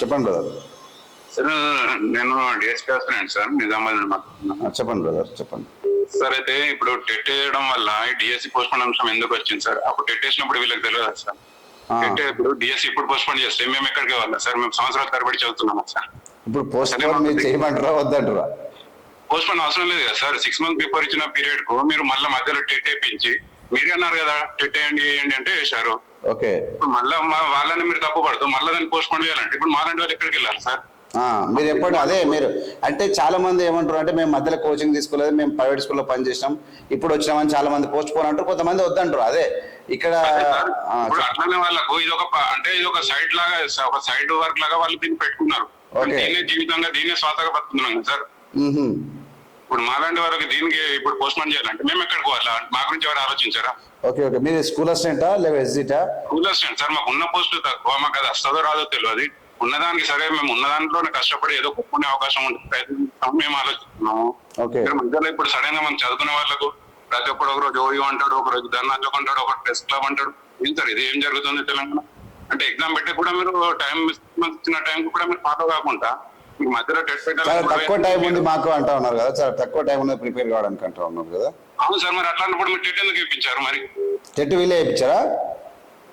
చెప్పండి brother. Sir నేను DSP వస్తున్నాను సార్ నిజామాబాద్ మాట్లాడుతున్నాను. చెప్పండి బ్రదర్ చెప్పండి. సార్ అయితే ఇప్పుడు టెట్ వేయడం వల్ల డిఎస్సి పోస్ట్ పోన్ అంశం ఎందుకు వచ్చింది సార్? అప్పుడు టెట్ వేసినప్పుడు వీళ్ళకి తెలియదు సార్? టెట్ ఇప్పుడు డిఎస్సి ఇప్పుడు పోస్ట్ పోన్ చేస్తే మేము ఎక్కడికి వెళ్ళాలి సార్? మేము సంవత్సరాల తరబడి చదువుతున్నాము సార్? ఇప్పుడు పోస్ట్ పోన్ మీరు చేయమంటారా వద్దంటారా? పోస్ట్ పోన్ అవసరం లేదు కదా సార్. సిక్స్ మంత్ బిఫోర్ ఇచ్చిన పీరియడ్కు మీరు మళ్ళీ మధ్యలో టెట్ వేయించి మీరే అన్నారు కదా టెట్ వేయండి వేయండి అంటే వేశారు. ఓకే. మళ్ళీ వాళ్ళని మీరు తప్పు పడుతూ మళ్ళీ దాన్ని పోస్ట్ పోన్ చేయాలంటే ఇప్పుడు మాలాంటి వాళ్ళు ఎక్కడికి వెళ్ళాలి సార్? మీరు ఎప్పుడు అదే మీరు. అంటే చాలా మంది ఏమంటారు అంటే మేము మధ్యలో కోచింగ్ తీసుకోలేదు మేము ప్రైవేట్ స్కూల్లో పనిచేసినాం ఇప్పుడు వచ్చినామని చాలా మంది పోస్ట్ పోన్ అంటారు. కొంతమంది వద్దంటారు. అదే ఇక్కడ అట్లానే వాళ్ళకు ఇది ఒక అంటే ఇది ఒక సైడ్ లాగా ఒక సైడ్ వర్క్ లాగా వాళ్ళు దీన్ని పెట్టుకున్నారు. దీన్నే జీవితంగా దీన్నే స్వాతగా బతుకుతున్నాం సార్. ఇప్పుడు మాలాంటి వారికి దీనికి ఇప్పుడు పోస్ట్ పోన్ చేయాలంటే మేము ఎక్కడికి పోవాలా? మా గురించి ఎవరు ఆలోచించారా? Okay okay. మీరు స్కూల్ అసిస్టెంటా లేదా ఎస్జిటా స్కూల్ అసిస్టెంట్ సార్ మాకు ఉన్న పోస్టులు తక్కువ మాకు అది వస్తుందో రాదో తెలియదు. ఉన్నదానికి సరే మేము ఉన్న దాంట్లోనే కష్టపడి ఏదో కొట్టుకునే అవకాశం ఉంటుంది మేము ఆలోచిస్తున్నాము. ఓకే. మధ్యలో ఇప్పుడు సడన్గా మనం చదువుకునే వాళ్ళకు ప్రతి ఒక్కడు ఒక రోజు ఓయో అంటాడు ఒక రోజు ధర్నాచోక్ అంటాడు ఒక ప్రెస్ క్లబ్ అంటాడు. ఏం సార్ ఇది ఏం జరుగుతుంది తెలంగాణ? అంటే ఎగ్జామ్ పెట్టి కూడా మీరు టైం ఇచ్చిన టైం కూడా మీరు ఫాలో కాకుండా మధ్యలో టెస్ట్ చాలా తక్కువ టైం ఉంది మాకు అంటా ఉన్నారు కదా చాలా తక్కువ టైం ఉంది ప్రిపేర్ కావడానికి అంటా ఉన్నారు కదా అవును సార్ మరి అట్లాంటప్పుడు మీరు టెట్ ఎందుకు ఇప్పించారు మరి టెట్ వీలే ఇప్పించారా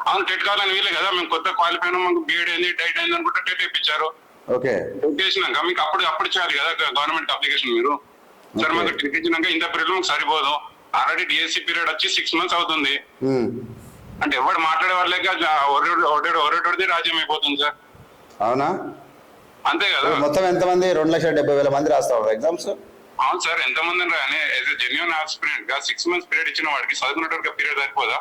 అవును టెట్ కావాలని వీలే కదా మేము కొత్త క్వాలిఫై మాకు బీఎడ్ అయింది డైట్ అయింది అనుకుంటే టెట్ ఇప్పించారు ఓకే టెట్ చేసినాక మీకు అప్పుడు అప్పుడు చేయాలి కదా గవర్నమెంట్ అప్లికేషన్ మీరు సార్. మాకు టెట్ ఇచ్చినాక ఇంత పీరియడ్ మాకు సరిపోదు ఆల్రెడీ డిఎస్సి పీరియడ్ వచ్చి సిక్స్ మంత్స్ అవుతుంది. అంటే ఎవడు మాట్లాడే వాళ్ళకి ఒరేటోడిది రాజ్యం అయిపోతుంది సార్ అవునా అంతే కదా. మొత్తం ఎంతమంది? రెండు లక్షల డెబ్బై వేల మంది రాస్తా ఉన్నారు ఎగ్జామ్స్? అవును సార్ ఎంతమంది కానీ జెన్యున్ ఆస్పిరెంట్గా సిక్స్ మంత్స్ పీరియడ్ ఇచ్చిన వాడికి చదువుకున్నట్టు పీరియడ్ సరిపోదా?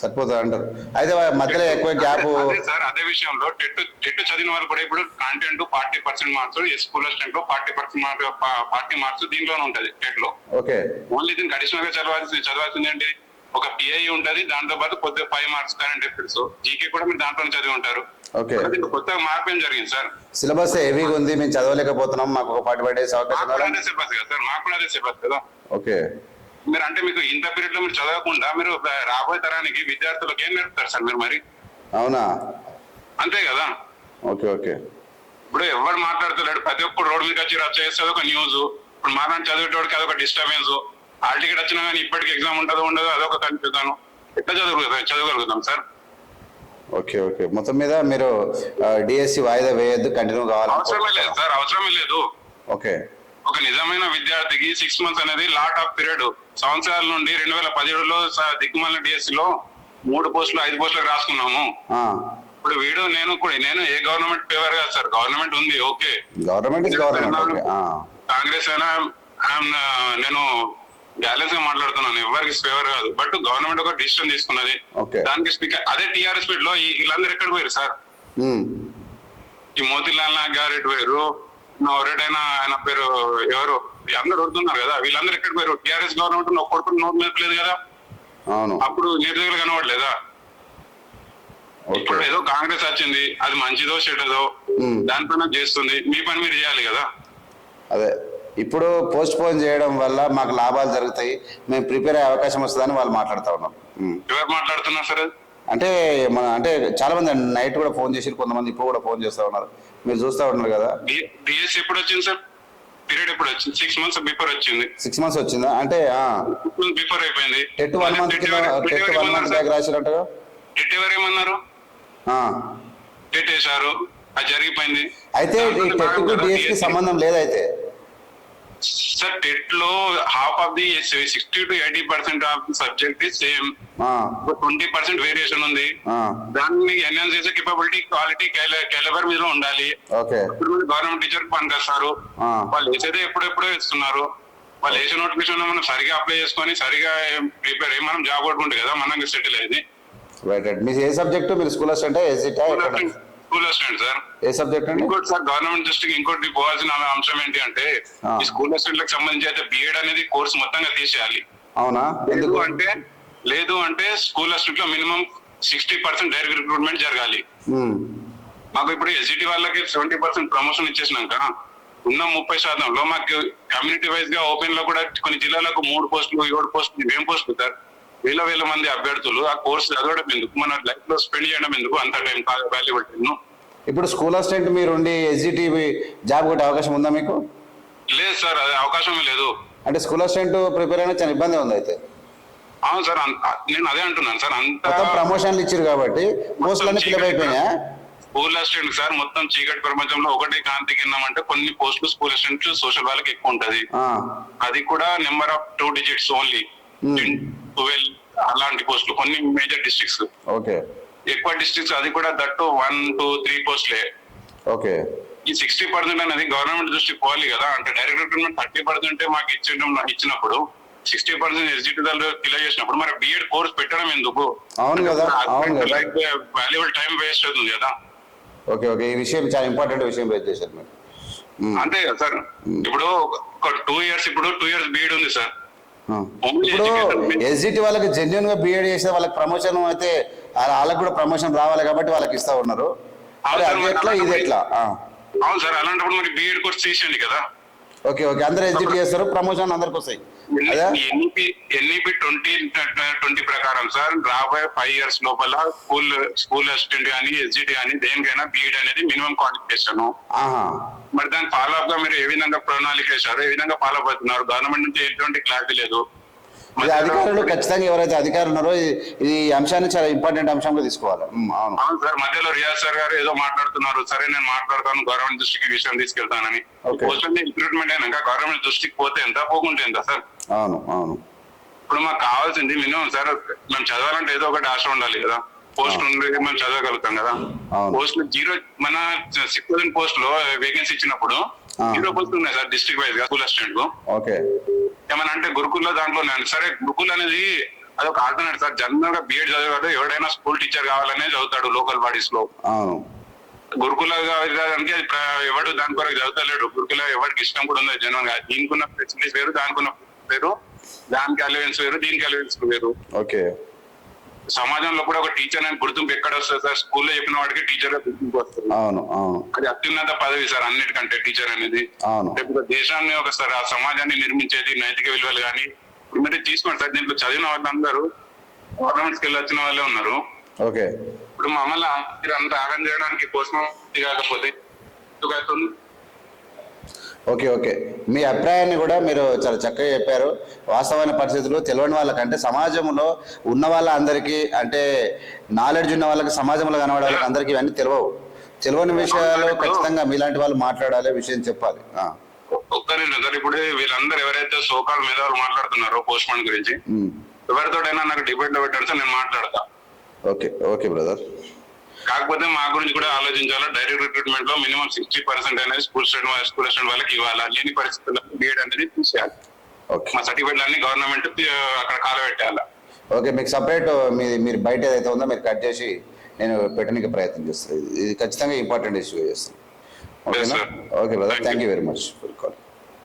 సరిపోతుంది అంటారు. అయితే మధ్యలో ఎక్కువ గ్యాప్ సార్ అదే విషయంలో టెట్ టెట్ చదివిన వాళ్ళు కూడా ఇప్పుడు content forty percent marks school అసిస్టెంట్లో forty percent mark forty marks దీంట్లోనే ఉంటది టెట్లో ఓకే. ఓన్లీ దీనికి అడిషనల్గా చదవాల్సి చదవాల్సింది ఏంటి? ఒక పిఐ ఉంటది దాంతో పాటు కొద్దిగా five marks current affairs GK కూడా మీరు దాంట్లోనే చదివి ఉంటారు. ఓకే. దీంట్లో కొత్తగా మార్పు ఏం జరిగింది సార్? సిలబస్ హెవీగా ఉంది మేము చదవలేకపోతున్నాం మాకు ఒక ఫార్టీ ఫైవ్ డేస్ అవకాశం? అదే సిలబస్ కదా సార్? మాకు కూడా అదే సిలబస్ కదా. ఓకే. మీరు అంటే మీకు ఇంత పీరియడ్లో మీరు చదవకుండా మీరు రాబోయే తరానికి విద్యార్థులకు ఏం నేర్పుతారు సార్ మీరు మరి? అవునా? అంతే కదా. Okay okay. ఇప్పుడు ఎవరు మాట్లాడుతున్నాడు ప్రతి ఒక్కరు రోడ్డు మీద వచ్చి రచ్చ చేస్తే ఒక న్యూస్ ఇప్పుడు మాలాంటి చదివేటోడికి అదొక డిస్టర్బెన్స్ హాల్ టికెట్ వచ్చినా కానీ ఇప్పటికి ఎగ్జామ్ ఉంటుందో ఉండదో అదొక కన్ఫ్యూజన్ ఎట్లా చదవగలుగుతాం చదవగలుగుతాం సార్. Okay okay. మొత్తం మీద మీరు డిఎస్సి వాయిదా వేయొద్దు కంటిన్యూ అవసరమే లేదు కావాలి సార్ అవసరమే లేదు. ఓకే. ఒక నిజమైన విద్యార్థికి సిక్స్ మంత్స్ అనేది లాట్ ఆఫ్ పీరియడ్ సంవత్సరాల నుండి రెండు వేల పదిహేడులో దిక్కుమల్ల డిఎస్సి లో మూడు పోస్టులు ఐదు పోస్టులకు రాసుకున్నాము. ఇప్పుడు వీడు నేను కూడా నేను ఏ గవర్నమెంట్ ఫేవర్ కాదు సార్. గవర్నమెంట్ ఉంది ఓకే. గవర్నమెంట్ కాంగ్రెస్ అయినా నేను బ్యాలెన్స్గా మాట్లాడుతున్నాను ఎవరికి ఫేవర్ కాదు. బట్ గవర్నమెంట్ ఒక డిసిషన్ తీసుకున్నది. దానికి స్పీకర్ అదే టిఆర్ఎస్లో ఈ- వీళ్ళందరూ ఎక్కడ పోయారు సార్? ఉమ్, ఈ మోతిలాల్ నాగ్ గారు ఎటు పోయారు? ఎవరైనా ఆయన పేరు ఎవరు? అందరు వడుతున్నారు కదా. వీళ్ళందరూ ఎక్కడ పోయారు? టిఆర్ఎస్ గవర్నమెంట్ ఒక కొడుకు నోట్ లేదు కదా? అప్పుడు నిరుద్యోగులు కనబడలేదా? ఇప్పుడు ఏదో కాంగ్రెస్ వచ్చింది. అది మంచిదో చెడ్డదో Hmm. దానిపైన చేస్తుంది. మీ పని మీరు చేయాలి కదా? అదే. ఇప్పుడు పోస్ట్ పోన్ చేయడం వల్ల మాకు లాభాలు జరుగుతాయి. మేము ప్రిపేర్ అయ్యే అవకాశం వస్తుందని వాళ్ళు మాట్లాడుతూ ఉన్నారు. ఉమ్. ఎవరు మాట్లాడుతున్నారు సార్? అంటే మన అంటే చాలా మంది నైట్ కూడా ఫోన్ చేసి కొంతమంది ఇప్పుడు కూడా ఫోన్ చేస్తూ ఉన్నారు. మీరు చూస్తూ ఉన్నారు కదా? డిఎస్ ఎప్పుడు వచ్చింది సార్? పీరియడ్ ఎప్పుడు వచ్చింది? సిక్స్ మంత్స్ బిఫోర్ వచ్చింది. సిక్స్ మంత్స్ వచ్చిందా? అంటే బిఫోర్ అయిపోయింది. TET one month TET one month back రాసినట్టుగా TET ఎవరు ఏమన్నారు. టెట్ వేశారు. అది జరిగిపోయింది. అయితే టెట్కు డిఎస్కి సంబంధం లేదైతే. సార్ టెట్లో half of the sixty to eighty percent of subject is same twenty percent variation ఉంది. దాన్ని ఎన్హాన్స్ చేసే కేపబిలిటీ క్వాలిటీ క్యాలిబర్ మీద ఉండాలి. గవర్నమెంట్ టీచర్ పనిచేస్తారు ఆ. వాళ్ళు వేసేదే ఎప్పుడెప్పుడో ఇస్తున్నారు. వాళ్ళు వేసే నోటిఫికేషన్ మనం సరిగా అప్లై చేసుకొని సరిగా ప్రిపేర్ అయ్యి మనం జాబ్ కొట్టుకుంటే కదా మనం సెటిల్ రైట్ రైట్ మీరు ఏ సబ్జెక్ట్ మీరు స్కూల్ అసిస్టెంట్ ఎస్జిటా స్కూల్ అసిస్టెంట్ సార్ ఏ సబ్జెక్ట్ అండి? ఇంకోటి సార్ గవర్నమెంట్ దృష్టికి ఇంకోటి పోవాల్సిన అంశం ఏంటి అంటే. ఈ స్కూల్ అసిస్టెంట్లకు సంబంధించి అయితే బిఎడ్ అనేది కోర్స్ మొత్తంగా తీసేయాలి. అవునా? ఎందుకు? అంటే లేదు అంటే school అసిస్టెంట్లో minimum sixty percent direct recruitment జరగాలి. మాకు ఇప్పుడు ఎస్జిటి వాళ్ళకి సెవెంటీ పర్సెంట్ ప్రమోషన్ ఇచ్చేసినాక ఉన్న ముప్పై శాతంలో మాకు కమ్యూనిటీ వైజ్గా ఓపెన్లో కూడా కొన్ని జిల్లాలకు మూడు పోస్టులు ఏడు పోస్టులు ఏం పోస్టులు సార్ వేల వేల మంది అభ్యర్థులు ఆ కోర్సు చదవడం ఎందుకు? మన లైఫ్లో స్పెండ్ చేయడం ఎందుకు? అంత టైం వాల్యుబుల్ టైం ఇప్పుడు స్కూల్ అసిస్టెంట్ మీరు ఉండి ఎస్జిటి జాబ్ కొట్టే అవకాశం ఉందా మీకు? లేదు సార్ అది అవకాశం లేదు. అంటే స్కూల్ అసిస్టెంట్ ప్రిపేర్ అయినా చాలా ఇబ్బంది ఉంది అయితే. అవును సార్ నేను అదే అంటున్నాను సార్ అంత ప్రమోషన్లు ఇచ్చారు కాబట్టి పోస్టులన్నీ ఫిల్అప్ అయిపోయినాయా? స్కూల్ అసిస్టెంట్ సార్ మొత్తం చీకటి ప్రపంచంలో ఒకటే కాంతి కిందమంటే కొన్ని పోస్టులు స్కూల్ అసిస్టెంట్ సోషల్ వాళ్ళకి ఎక్కువ ఉంటది. అది కూడా number of two digits only. Twelve అలాంటి పోస్టులు కొన్ని మేజర్ డిస్ట్రిక్ట్స్ ఓకే. ఎక్కువ డిస్ట్రిక్ట్స్ అది కూడా దట్టు వన్ టూ త్రీ పోస్టులే ఓకే. ఈ సిక్స్టీ పర్సెంట్ అనేది గవర్నమెంట్ దృష్టికి పోవాలి కదా అంటే డైరెక్ట్ రిక్రూట్మెంట్ థర్టీ పర్సెంట్ మాకు ఇచ్చడం ఇచ్చినప్పుడు సిక్స్టీ పర్సెంట్ ఎస్జిటి క్లియర్ చేసినప్పుడు మరి బిఎడ్ కోర్స్ పెట్టడం ఎందుకు? అవును కదా, వాల్యుబుల్ టైం వేస్ట్ అవుతుంది కదా. Okay okay. ఈ విషయం చాలా ఇంపార్టెంట్ విషయం రేట్ చేశారు మీరు. ఉమ్, అంతే కదా సార్. ఇప్పుడు ఒక టూ ఇయర్స్ ఇప్పుడు టూ ఇయర్స్ బీఎడ్ ఉంది సార్. ఇప్పుడు ఎస్జిటి వాళ్ళకి జెన్యున్గా బిఎడ్ చేస్తే వాళ్ళకి ప్రమోషన్ అయితే వాళ్ళ- వాళ్ళకి కూడా ప్రమోషన్ రావాలి కాబట్టి వాళ్ళకి ఇస్తా ఉన్నారు. అది ఎట్లా? ఇది ఎట్లా. అవును సార్ అలాంటప్పుడు మరి బిఎడ్ కోర్స్ తీసేయండి కదా. Okay okay. అందరూ ఎస్జిటి చేస్తారు ప్రమోషన్ అందరికి వస్తాయి. ఎన్ఈపి ఎన్ఈపి ట్వంటీ ట్వంటీ ప్రకారం సార్ రాబోయే ఫైవ్ ఇయర్స్ లోపల స్కూల్ స్కూల్ అసిస్టెంట్ కానీ ఎస్జిటి కానీ దేనికైనా బీఈడ్ అనేది మినిమం క్వాలిఫికేషన్. మరి దాని ఫాలో అప్గా మీరు ఏ విధంగా ప్రణాళిక వేశారు? ఏ విధంగా ఫాలో అవుతున్నారు? గవర్నమెంట్ నుంచి ఎటువంటి క్లారిటీ లేదు. ఇది అధికారులు ఖచ్చితంగా ఎవరైతే అధికారులు ఉన్నారో ఈ- అంశాన్ని చాలా ఇంపార్టెంట్ అంశంగా తీసుకోవాలి. అవును. అవును సార్ మధ్యలో రియాజ్ సార్ గారు ఏదో మాట్లాడుతున్నారు. సరే నేను మాట్లాడతాను. గవర్నమెంట్ దృష్టికి విషయం తీసుకెళ్తానని. రిక్రూట్మెంట్ అయినాక గవర్నమెంట్ దృష్టికి పోతే ఎంత పోకుంటే ఎంత సార్? అవును అవును. ఇప్పుడు మాకు కావాల్సింది మినిమం సార్ మేము చదవాలంటే ఏదో ఒకటి ఆశ ఉండాలి కదా. పోస్ట్ ఉండి మేము చదవగలుగుతాం కదా. పోస్ట్ జీరో మన సిక్స్ థౌసండ్ పోస్ట్లో వేకెన్సీ ఇచ్చినప్పుడు. జీరో సార్ డిస్ట్రిక్ట్ వైజ్గా స్కూల్ అసిస్టెంట్కు. ఓకే. ఏమన్నా అంటే గురుకుల్లో దాంట్లో సరే గురుకుల్ అనేది అది ఒక ఆల్టర్నేట్ సార్. జనరల్గా బిఎడ్ చదివాడు ఎవడైనా స్కూల్ టీచర్ కావాలనే చదువుతాడు లోకల్ బాడీస్లో. గురుకుల దానికి అది ఎవడు దాని కొరకు చదువుతలేడు. గురుకుల ఎవరికి ఇష్టం కూడా ఉంది జనరల్గా దీనికి ఉన్న ఫెసిలిటీస్ వేరు దానికి ఉన్న వేరు దానికి అలవెన్స్ వేరు దీనికి అలవెన్స్ వేరు. ఓకే. సమాజంలో కూడా ఒక టీచర్ అని గుర్తింపు ఎక్కడ వస్తుంది సార్? స్కూల్లో చెప్పిన వాడికి టీచర్గా గుర్తింపు వస్తుంది. అవును అవును. అది అత్యున్నత పదవి సార్ అన్నిటికంటే టీచర్ అనేది. అవును. దేశాన్ని ఒకసారి ఆ సమాజాన్ని నిర్మించేది నైతిక విలువలు కానీ మీరు తీసుకోండి సార్. దీంట్లో చదివిన వాళ్ళందరూ గవర్నమెంట్ స్కిల్ వచ్చిన వాళ్ళే ఉన్నారు. ఓకే. ఇప్పుడు మమ్మల్ని మీరు అంత ఆగం చేయడానికి కోసం కాకపోతే ఎందుకు అవుతుంది? Okay okay. మీ అభిప్రాయాన్ని కూడా మీరు చాలా చక్కగా చెప్పారు. వాస్తవమైన పరిస్థితులు తెలియని వాళ్ళకంటే సమాజంలో ఉన్న వాళ్ళందరికీ అంటే నాలెడ్జ్ ఉన్న వాళ్ళకి సమాజంలో కనబడే వాళ్ళకి అందరికీ ఇవన్నీ తెలియవు. తెలియని విషయాలు ఖచ్చితంగా మీలాంటి వాళ్ళు మాట్లాడాలి విషయం చెప్పాలి. ఒక్క నిమిషం ఇప్పుడు వీళ్ళందరూ ఎవరైతే సోకాల్ మీద వాళ్ళు మాట్లాడుతున్నారో పోస్ట్ మ్యాన్ గురించి ఎవరితోటైనా నాకు డిబేట్లో సార్ నేను మాట్లాడతా. Okay okay brother. కాకపోతే మా గురించి కూడా ఆలోచించాలా? డైరెక్ట్ రిక్రూట్మెంట్లో మినిమం సిక్స్టీ పర్సెంట్ అనేది స్కూల్ స్టూడెంట్ స్కూల్ స్టూడెంట్ వాళ్ళకి ఇవ్వాలా? లేని పరిస్థితుల్లో బీఎడ్ అనేది తీసేయాలి. ఓకే మా సర్టిఫికెట్లు అన్ని గవర్నమెంట్ అక్కడ కాలబెట్టాలి ఓకే మీకు సపరేట్ మీ మీరు బయట ఏదైతే ఉందో మీరు కట్ చేసి నేను పెట్టడానికి ప్రయత్నం చేస్తాను ఇది- ఖచ్చితంగా ఇంపార్టెంట్ ఇష్యూ చేస్తాను ఓకేనా. Okay brother thank you very much for call